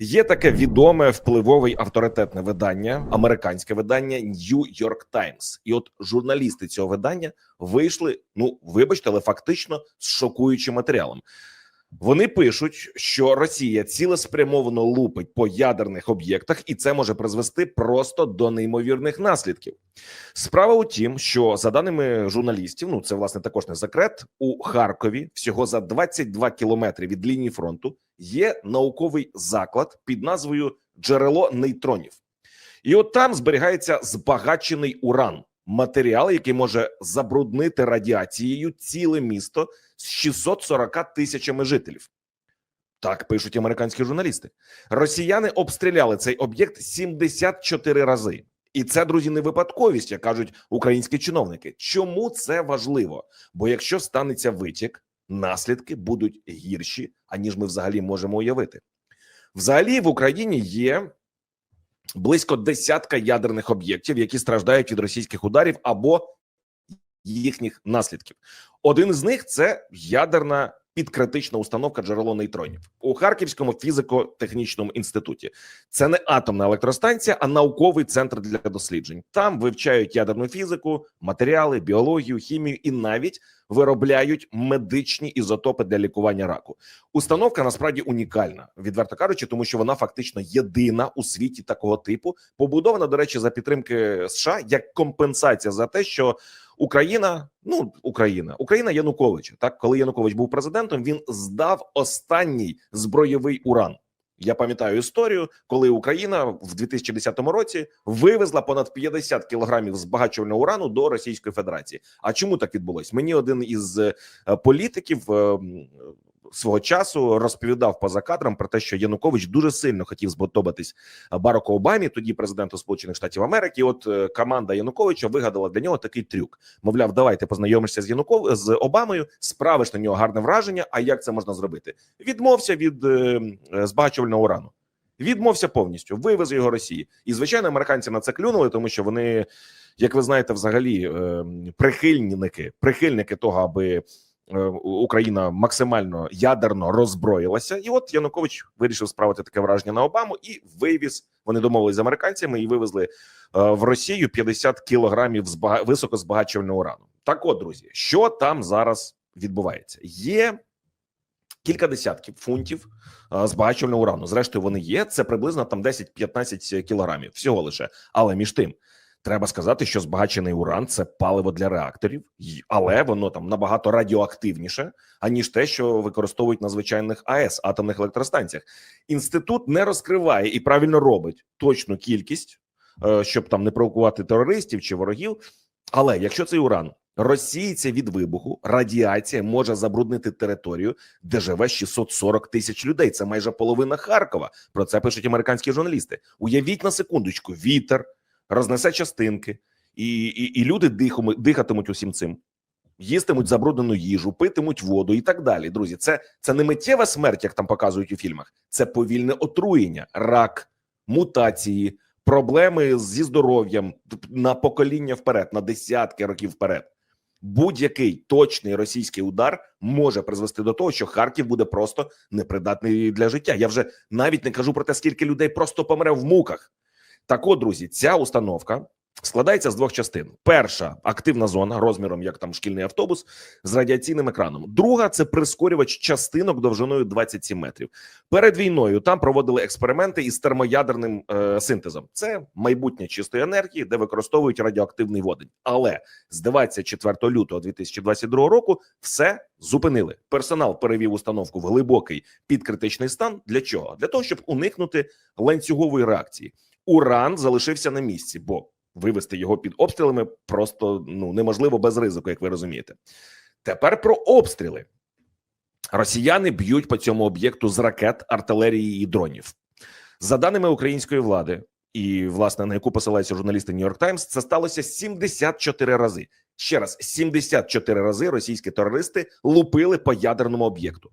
Є таке відоме впливове й авторитетне видання, американське видання New York Times. І от журналісти цього видання вийшли. Ну, вибачте, але фактично з шокуючим матеріалом. Вони пишуть, що Росія цілеспрямовано лупить по ядерних об'єктах, і це може призвести просто до неймовірних наслідків. Справа у тім, що за даними журналістів, ну це власне також не секрет. У Харкові всього за 22 кілометри від лінії фронту є науковий заклад під назвою Джерело нейтронів, і от там зберігається збагачений уран, матеріал, який може забруднити радіацією ціле місто з 640 тисячами жителів. Так пишуть американські журналісти. Росіяни обстріляли цей об'єкт 74 рази. І це, друзі, не випадковість, як кажуть українські чиновники. Чому це важливо? Бо якщо станеться витік, наслідки будуть гірші, аніж ми взагалі можемо уявити. Взагалі в Україні є близько десятка ядерних об'єктів, які страждають від російських ударів або їхніх наслідків. Один з них це ядерна підкритична установка джерело нейтронів у Харківському фізико-технічному інституті. Це не атомна електростанція, а науковий центр для досліджень. Там вивчають ядерну фізику, матеріали, біологію, хімію і навіть виробляють медичні ізотопи для лікування раку. Установка насправді унікальна, відверто кажучи, тому що вона фактично єдина у світі такого типу, побудована, до речі, за підтримки США як компенсація за те, що Україна, ну Україна, Україна Януковича. Так, коли Янукович був президентом, він здав останній збройовий уран. Я пам'ятаю історію, коли Україна в 2010 році вивезла понад 50 кілограмів збагачувального урану до Російської Федерації. А чому так відбулось? Мені один із е, політиків е, свого часу розповідав поза кадром про те, що Янукович дуже сильно хотів зботобатись Бараку Обамі, тоді президенту Сполучених Штатів Америки. От е, команда Януковича вигадала для нього такий трюк. Мовляв, давайте познайомишся з Януков з Обамою, справиш на нього гарне враження. А як це можна зробити? Відмовся від е, е, збагачувального урану. Відмовся повністю, вивез його Росії, і звичайно, американці на це клюнули, тому що вони, як ви знаєте, взагалі е, прихильники, прихильники того, аби е, Україна максимально ядерно роззброїлася. І от Янукович вирішив справити таке враження на Обаму і вивіз. Вони домовились з американцями і вивезли е, в Росію 50 кілограмів збага... високозбагачувального урану. Так, от друзі, що там зараз відбувається? Є кілька десятків фунтів е, збагачувального урану. Зрештою, вони є. Це приблизно там 10-15 кілограмів всього лише. Але між тим. Треба сказати, що збагачений уран це паливо для реакторів, але воно там набагато радіоактивніше, аніж те, що використовують на звичайних АЕС атомних електростанціях. Інститут не розкриває і правильно робить точну кількість, е, щоб там не провокувати терористів чи ворогів. Але якщо цей уран розсіється від вибуху, радіація може забруднити територію, де живе 640 тисяч людей. Це майже половина Харкова. Про це пишуть американські журналісти. Уявіть на секундочку, вітер рознесе частинки, і, і, і люди дихому, дихатимуть усім цим. Їстимуть забруднену їжу, питимуть воду і так далі. Друзі, це, це не миттєва смерть, як там показують у фільмах. Це повільне отруєння, рак, мутації, проблеми зі здоров'ям на покоління вперед, на десятки років вперед. Будь-який точний російський удар може призвести до того, що Харків буде просто непридатний для життя. Я вже навіть не кажу про те, скільки людей просто помре в муках. Так, от, друзі, ця установка складається з двох частин: перша активна зона розміром, як там шкільний автобус, з радіаційним екраном. Друга це прискорювач частинок довжиною 27 метрів. Перед війною там проводили експерименти із термоядерним е, синтезом. Це майбутнє чистої енергії, де використовують радіоактивний водень. Але з 24 лютого 2022 року все зупинили. Персонал перевів установку в глибокий підкритичний стан. Для чого? Для того, щоб уникнути ланцюгової реакції. Уран залишився на місці, бо вивести його під обстрілами просто ну неможливо без ризику, як ви розумієте. Тепер про обстріли. Росіяни б'ють по цьому об'єкту з ракет, артилерії і дронів. За даними української влади, і власне на яку посилаються журналісти York Times, це сталося 74 рази. Ще раз, 74 рази російські терористи лупили по ядерному об'єкту.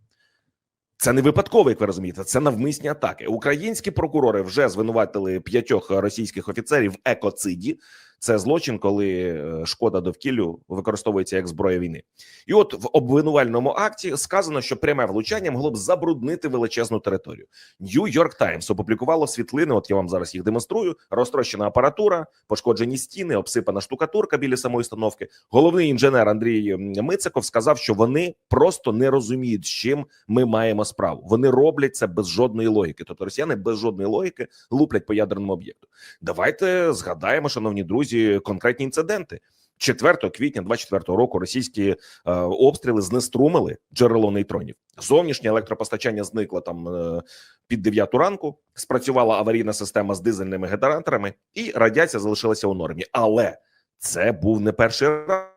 Це не випадково, як ви розумієте, це навмисні атаки. Українські прокурори вже звинуватили п'ятьох російських офіцерів в екоциді. Це злочин, коли е, шкода довкіллю використовується як зброя війни. І от в обвинувальному акті сказано, що пряме влучання могло б забруднити величезну територію. Нью-Йорк Таймс опублікувало світлини. От я вам зараз їх демонструю. Розтрощена апаратура, пошкоджені стіни, обсипана штукатурка біля самої установки. Головний інженер Андрій Мициков сказав, що вони просто не розуміють, з чим ми маємо справу. Вони роблять це без жодної логіки. Тобто росіяни без жодної логіки луплять по ядерному об'єкту. Давайте згадаємо, шановні друзі, конкретні інциденти. 4 квітня 24 року російські е, обстріли знеструмили джерело нейтронів. Зовнішнє електропостачання зникло там е, під 9 ранку. Спрацювала аварійна система з дизельними генераторами, і радіація залишилася у нормі. Але це був не перший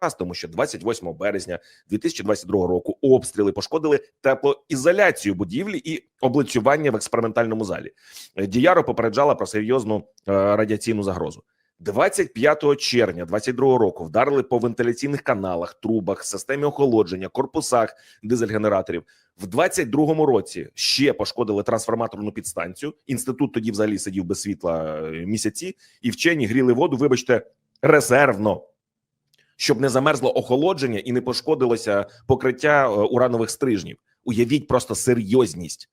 раз, тому що 28 березня 2022 року обстріли пошкодили теплоізоляцію будівлі і облицювання в експериментальному залі. Е, Діяро попереджала про серйозну е, радіаційну загрозу. 25 червня 22 року вдарили по вентиляційних каналах, трубах, системі охолодження, корпусах дизель-генераторів. В 22 році ще пошкодили трансформаторну підстанцію. Інститут тоді взагалі сидів без світла е, місяці, і вчені гріли воду. Вибачте, резервно, щоб не замерзло охолодження і не пошкодилося покриття е, уранових стрижнів. Уявіть просто серйозність.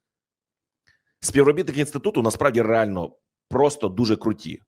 Співробітники інституту насправді реально просто дуже круті,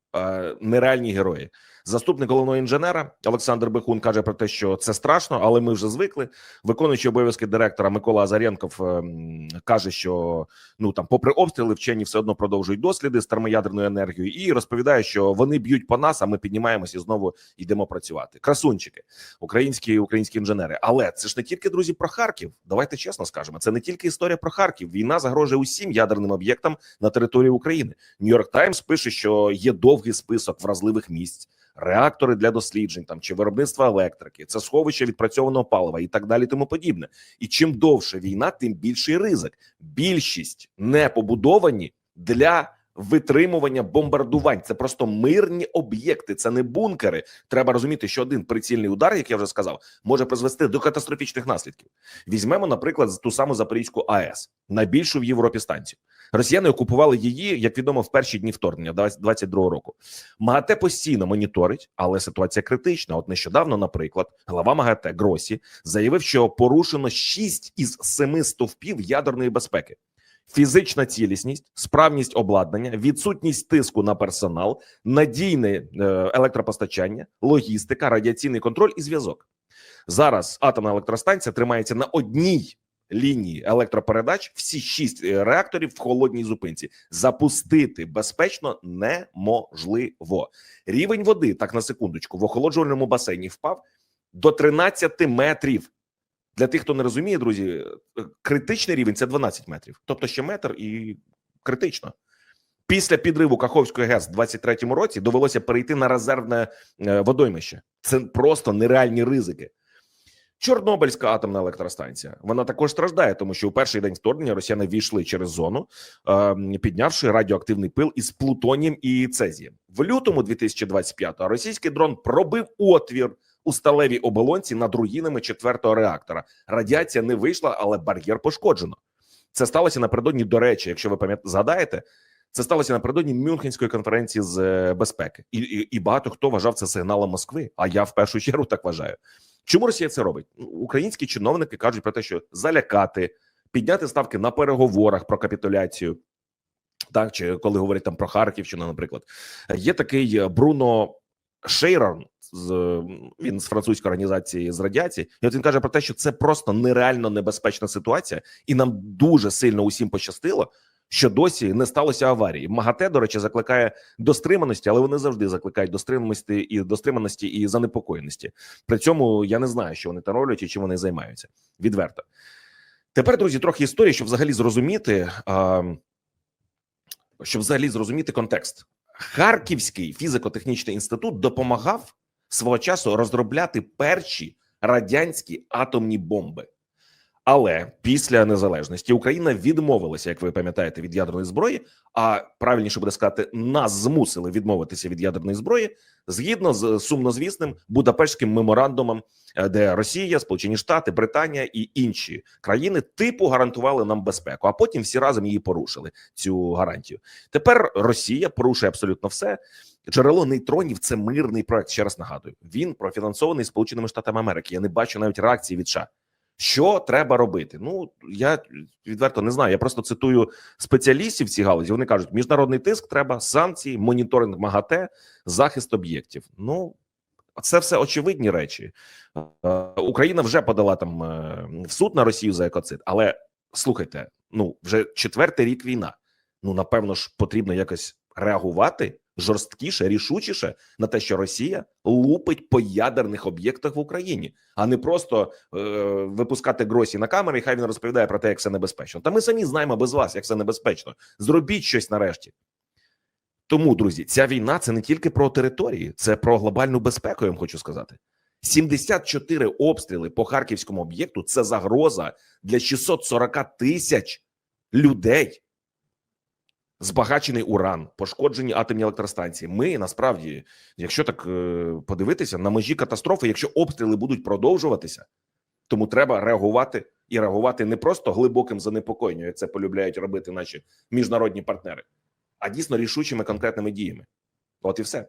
нереальні герої. Заступник головного інженера Олександр Бехун каже про те, що це страшно, але ми вже звикли. Виконуючий обов'язки директора Микола Азаренков ем, каже, що ну там, попри обстріли, вчені все одно продовжують досліди з термоядерною енергією, і розповідає, що вони б'ють по нас, а ми піднімаємося і знову йдемо працювати. Красунчики, українські українські інженери. Але це ж не тільки друзі про Харків. Давайте чесно скажемо. Це не тільки історія про Харків. Війна загрожує усім ядерним об'єктам на території України. Нью-Йорк Таймс пише, що є довгий список вразливих місць. Реактори для досліджень там чи виробництва електрики, це сховище відпрацьованого палива і так далі, тому подібне. І чим довше війна, тим більший ризик. Більшість не побудовані для витримування бомбардувань. Це просто мирні об'єкти, це не бункери. Треба розуміти, що один прицільний удар, як я вже сказав, може призвести до катастрофічних наслідків. Візьмемо, наприклад, ту саму Запорізьку АЕС, найбільшу в Європі станцію. Росіяни окупували її, як відомо, в перші дні вторгнення 22 року. МАГАТЕ постійно моніторить, але ситуація критична. От нещодавно, наприклад, глава МАГАТЕ Гросі заявив, що порушено 6 із 7 стовпів ядерної безпеки. Фізична цілісність, справність обладнання, відсутність тиску на персонал, надійне е, електропостачання, логістика, радіаційний контроль і зв'язок. Зараз атомна електростанція тримається на одній лінії електропередач. Всі шість е, реакторів в холодній зупинці запустити безпечно неможливо. Рівень води, так на секундочку, в охолоджувальному басейні впав до 13 метрів. Для тих, хто не розуміє, друзі, е, критичний рівень це 12 метрів, тобто ще метр і критично. Після підриву Каховської ГЕС в 23-му році довелося перейти на резервне е, водоймище. Це просто нереальні ризики. Чорнобильська атомна електростанція вона також страждає, тому що у перший день вторгнення росіяни війшли через зону, е, піднявши радіоактивний пил із плутонієм і цезієм. В лютому 2025-го російський дрон пробив отвір у сталевій оболонці над руїнами четвертого реактора. Радіація не вийшла, але бар'єр пошкоджено. Це сталося напередодні. До речі, якщо ви пам'ят згадаєте, це сталося напередодні Мюнхенської конференції з е, безпеки, і, і, і багато хто вважав це сигналом Москви. А я в першу чергу так вважаю. Чому Росія це робить? Ну, Українські чиновники кажуть про те, що залякати, підняти ставки на переговорах про капітуляцію. Так, чи коли говорять там про Харківщину, наприклад, є такий е, Бруно Шейрон, з він з французької організації з радіації, і от він каже про те, що це просто нереально небезпечна ситуація, і нам дуже сильно усім пощастило, що досі не сталося аварії. МАГАТЕ, до речі, закликає до стриманості, але вони завжди закликають до стриманості і до стриманості і занепокоєності. При цьому я не знаю, що вони там роблять і чим вони займаються. Відверто тепер, друзі, трохи історії, щоб взагалі зрозуміти, щоб взагалі зрозуміти контекст. Харківський фізико-технічний інститут допомагав свого часу розробляти перші радянські атомні бомби. Але після незалежності Україна відмовилася, як ви пам'ятаєте, від ядерної зброї. А правильніше буде сказати, нас змусили відмовитися від ядерної зброї згідно з сумнозвісним Будапештським меморандумом, е, де Росія, Сполучені Штати, Британія і інші країни типу гарантували нам безпеку. А потім всі разом її порушили. Цю гарантію. Тепер Росія порушує абсолютно все. Джерело нейтронів це мирний проект. Ще раз нагадую. Він профінансований Сполученими Штатами Америки. Я не бачу навіть реакції від США. Що треба робити? Ну я відверто не знаю. Я просто цитую спеціалістів в цій галузі. Вони кажуть, міжнародний тиск треба, санкції, моніторинг МАГАТЕ, захист об'єктів. Ну це все очевидні речі. Е, Україна вже подала там е, в суд на Росію за екоцид, але слухайте, ну вже четвертий рік війна. Ну напевно ж потрібно якось реагувати жорсткіше, рішучіше на те, що Росія лупить по ядерних об'єктах в Україні, а не просто е, випускати гросі на камери. і Хай він розповідає про те, як це небезпечно. Та ми самі знаємо без вас, як це небезпечно. Зробіть щось нарешті. Тому, друзі, ця війна це не тільки про території, це про глобальну безпеку. Я вам хочу сказати. 74 обстріли по харківському об'єкту це загроза для 640 тисяч людей. Збагачений уран, пошкоджені атомні електростанції. Ми насправді, якщо так е, подивитися, на межі катастрофи, якщо обстріли будуть продовжуватися, тому треба реагувати і реагувати не просто глибоким занепокоєнням, як це полюбляють робити наші міжнародні партнери, а дійсно рішучими конкретними діями. От і все.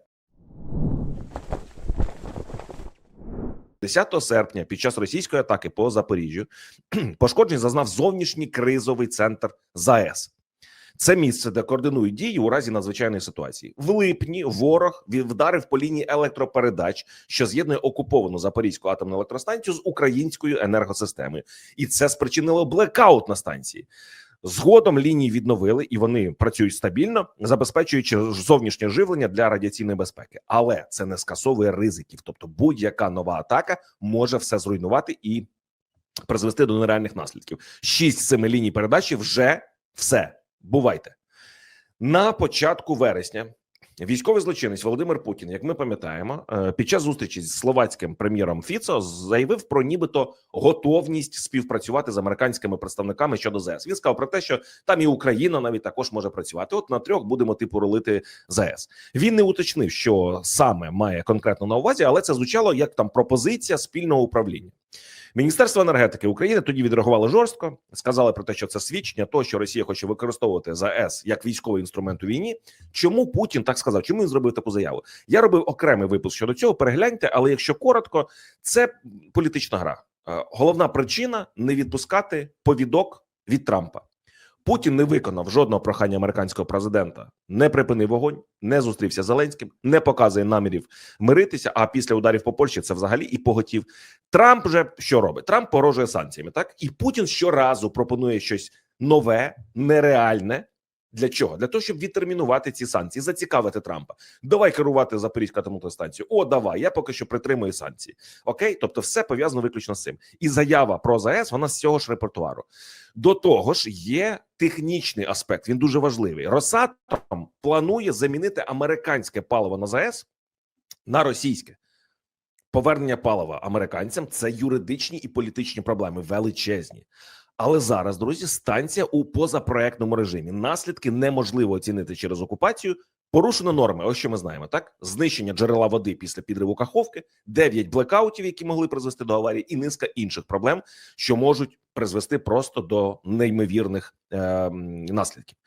10 серпня під час російської атаки по Запоріжжю пошкоджень зазнав зовнішній кризовий центр ЗАЕС. Це місце, де координують дії у разі надзвичайної ситуації. В липні ворог вдарив по лінії електропередач, що з'єднує окуповану Запорізьку атомну електростанцію з українською енергосистемою, і це спричинило блекаут на станції. Згодом лінії відновили і вони працюють стабільно, забезпечуючи зовнішнє живлення для радіаційної безпеки. Але це не скасовує ризиків. Тобто, будь-яка нова атака може все зруйнувати і призвести до нереальних наслідків. Шість семи ліній передачі вже все. Бувайте на початку вересня. Військовий злочинець Володимир Путін, як ми пам'ятаємо, е, під час зустрічі з словацьким прем'єром Фіцо заявив про нібито готовність співпрацювати з американськими представниками щодо ЗС. Він сказав про те, що там і Україна навіть також може працювати. От на трьох будемо типу ролити ЗС. Він не уточнив, що саме має конкретно на увазі, але це звучало як там пропозиція спільного управління. Міністерство енергетики України тоді відреагувало жорстко. Сказали про те, що це свідчення того, що Росія хоче використовувати ЗАЕС як військовий інструмент у війні. Чому Путін так сказав? Чому він зробив таку заяву? Я робив окремий випуск щодо цього. Перегляньте, але якщо коротко, це політична гра. Е, Головна причина не відпускати повідок від Трампа. Путін не виконав жодного прохання американського президента, не припинив вогонь, не зустрівся з Зеленським, не показує намірів миритися. А після ударів по Польщі це взагалі і поготів. Трамп же що робить? Трамп порожує санкціями, так і Путін щоразу пропонує щось нове, нереальне. Для чого? Для того, щоб відтермінувати ці санкції, зацікавити Трампа. Давай керувати Запорізьку атомну станцію. О, давай. Я поки що притримую санкції. Окей, тобто, все пов'язано виключно з цим. І заява про ЗАЕС вона з цього ж репертуару. До того ж, є технічний аспект. Він дуже важливий. Росатом планує замінити американське паливо на ЗАЕС на російське. Повернення палива американцям це юридичні і політичні проблеми величезні. Але зараз, друзі, станція у позапроектному режимі. Наслідки неможливо оцінити через окупацію. Порушено норми. Ось що ми знаємо: так знищення джерела води після підриву каховки, 9 блекаутів, які могли призвести до аварії, і низка інших проблем, що можуть призвести просто до неймовірних е, наслідків.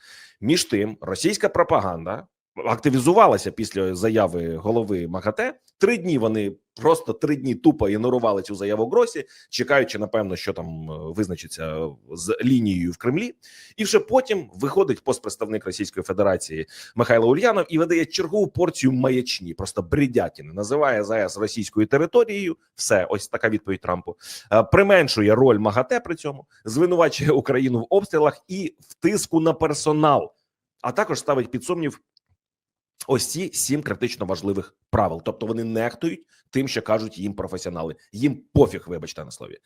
Між тим, російська пропаганда активізувалася після заяви голови МАГАТЕ. Три дні вони просто три дні тупо ігнорували цю заяву Гросі, чекаючи, напевно, що там е, визначиться з лінією в Кремлі, і вже потім виходить постпредставник Російської Федерації Михайло Ульянов і видає чергову порцію маячні, просто бредятіни, називає ЗАЕС російською територією. Все, ось така відповідь Трампу Е, применшує роль МАГАТЕ при цьому, звинувачує Україну в обстрілах і в тиску на персонал, а також ставить під сумнів Ось ці сім критично важливих правил. Тобто вони нехтують тим, що кажуть їм професіонали. Їм пофіг, вибачте на слові.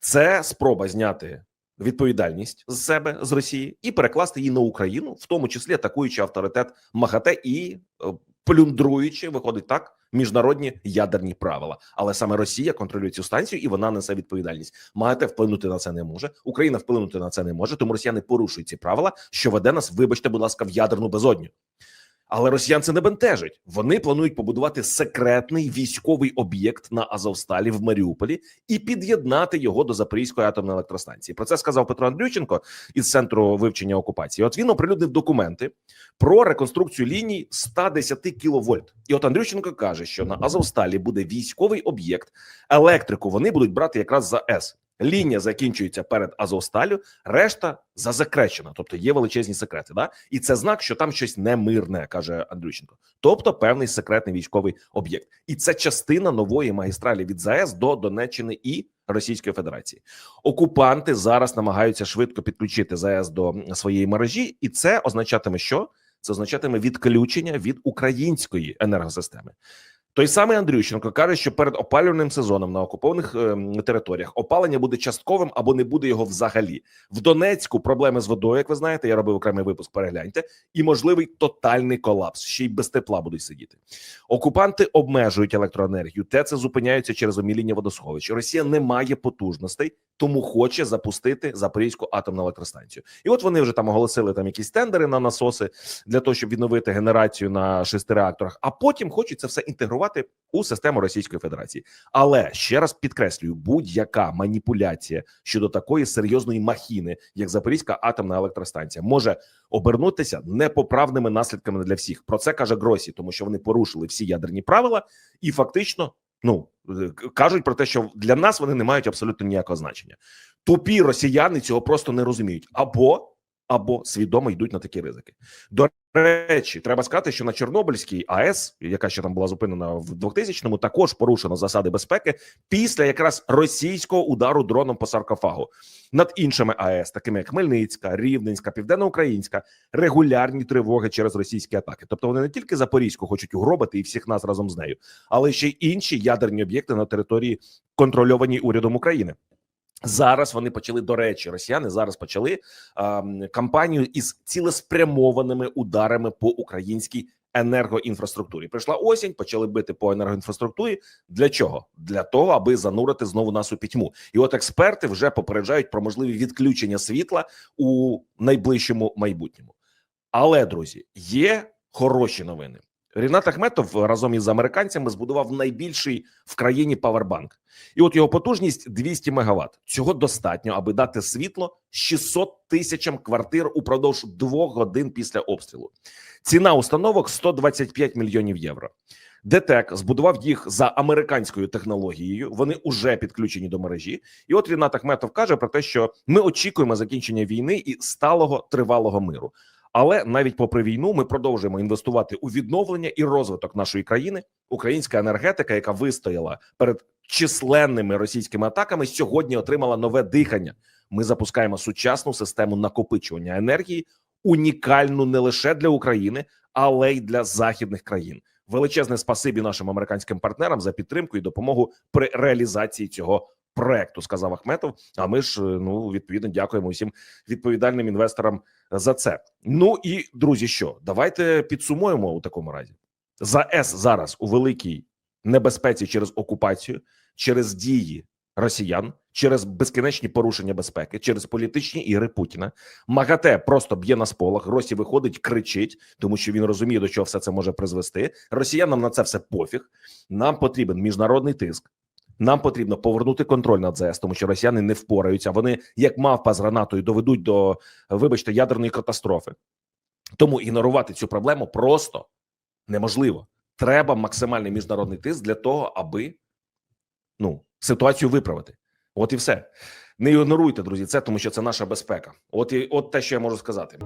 Це спроба зняти відповідальність з себе з Росії і перекласти її на Україну, в тому числі атакуючи авторитет МАГАТЕ і е, плюндруючи, виходить так міжнародні ядерні правила. Але саме Росія контролює цю станцію і вона несе відповідальність. Маєте вплинути на це не може. Україна вплинути на це не може. Тому росіяни порушують ці правила, що веде нас, вибачте, будь ласка, в ядерну безодню. Але росіян це не бентежить. Вони планують побудувати секретний військовий об'єкт на Азовсталі в Маріуполі і під'єднати його до Запорізької атомної електростанції. Про це сказав Петро Андрющенко із центру вивчення окупації. От він оприлюднив документи про реконструкцію ліній 110 кВт. І от Андрющенко каже, що на Азовсталі буде військовий об'єкт. Електрику вони будуть брати якраз за С. Лінія закінчується перед Азовсталю, решта зазакречена, тобто є величезні секрети. Да? І це знак, що там щось немирне, каже Андрющенко. Тобто певний секретний військовий об'єкт, і це частина нової магістралі від ЗАЕС до Донеччини і Російської Федерації. Окупанти зараз намагаються швидко підключити ЗАЕС до своєї мережі, і це означатиме, що це означатиме відключення від української енергосистеми. Той самий Андрющенко каже, що перед опалювальним сезоном на окупованих е, територіях опалення буде частковим або не буде його взагалі. В Донецьку проблеми з водою, як ви знаєте, я робив окремий випуск. Перегляньте, і можливий тотальний колапс. Ще й без тепла будуть сидіти. Окупанти обмежують електроенергію. ТЕЦи зупиняються через оміління водосховищ. Росія не має потужностей, тому хоче запустити Запорізьку атомну електростанцію. І от вони вже там оголосили там якісь тендери на насоси для того, щоб відновити генерацію на шести реакторах. А потім хочуть це все інтегрувати у систему Російської Федерації. Але ще раз підкреслюю, будь-яка маніпуляція щодо такої серйозної махіни, як Запорізька атомна електростанція, може обернутися непоправними наслідками для всіх. Про це каже Гросі, тому що вони порушили всі ядерні правила і фактично. Ну е, кажуть про те, що для нас вони не мають абсолютно ніякого значення. Тупі росіяни цього просто не розуміють, або або свідомо йдуть на такі ризики. До речі, треба сказати, що на Чорнобильській АЕС, яка ще там була зупинена в 2000-му, також порушено засади безпеки після якраз російського удару дроном по саркофагу над іншими АЕС, такими як Хмельницька, Рівненська, Південноукраїнська, регулярні тривоги через російські атаки. Тобто вони не тільки Запорізьку хочуть угробити і всіх нас разом з нею, але ще й інші ядерні об'єкти на території контрольованій урядом України. Зараз вони почали до речі, росіяни зараз почали а, кампанію із цілеспрямованими ударами по українській енергоінфраструктурі. Прийшла осінь, почали бити по енергоінфраструктурі. Для чого? Для того, аби занурити знову нас у пітьму. І от експерти вже попереджають про можливі відключення світла у найближчому майбутньому. Але друзі, є хороші новини. Рінат Ахметов разом із американцями збудував найбільший в країні павербанк, і от його потужність 200 мегаватт. Цього достатньо, аби дати світло 600 тисячам квартир упродовж двох годин після обстрілу. Ціна установок 125 мільйонів євро. ДТЕК збудував їх за американською технологією. Вони вже підключені до мережі. І от Рінат Ахметов каже про те, що ми очікуємо закінчення війни і сталого тривалого миру. Але навіть попри війну ми продовжуємо інвестувати у відновлення і розвиток нашої країни. Українська енергетика, яка вистояла перед численними російськими атаками, сьогодні отримала нове дихання. Ми запускаємо сучасну систему накопичування енергії, унікальну не лише для України, але й для західних країн. Величезне спасибі нашим американським партнерам за підтримку і допомогу при реалізації цього проекту. Сказав Ахметов. А ми ж ну відповідно дякуємо усім відповідальним інвесторам за це. Ну і друзі, що давайте підсумуємо у такому разі за С зараз у великій небезпеці через окупацію, через дії росіян, через безкінечні порушення безпеки, через політичні ігри Путіна. МАГАТЕ просто б'є на сполох. Росі виходить, кричить, тому що він розуміє, до чого все це може призвести. Росіянам на це все пофіг. Нам потрібен міжнародний тиск. Нам потрібно повернути контроль над ЗС, тому що росіяни не впораються. Вони, як мавпа з гранатою, доведуть до, вибачте, ядерної катастрофи. Тому ігнорувати цю проблему просто неможливо. Треба максимальний міжнародний тиск для того, аби ну ситуацію виправити. От і все. Не ігноруйте, друзі, це тому що це наша безпека. От і от те, що я можу сказати.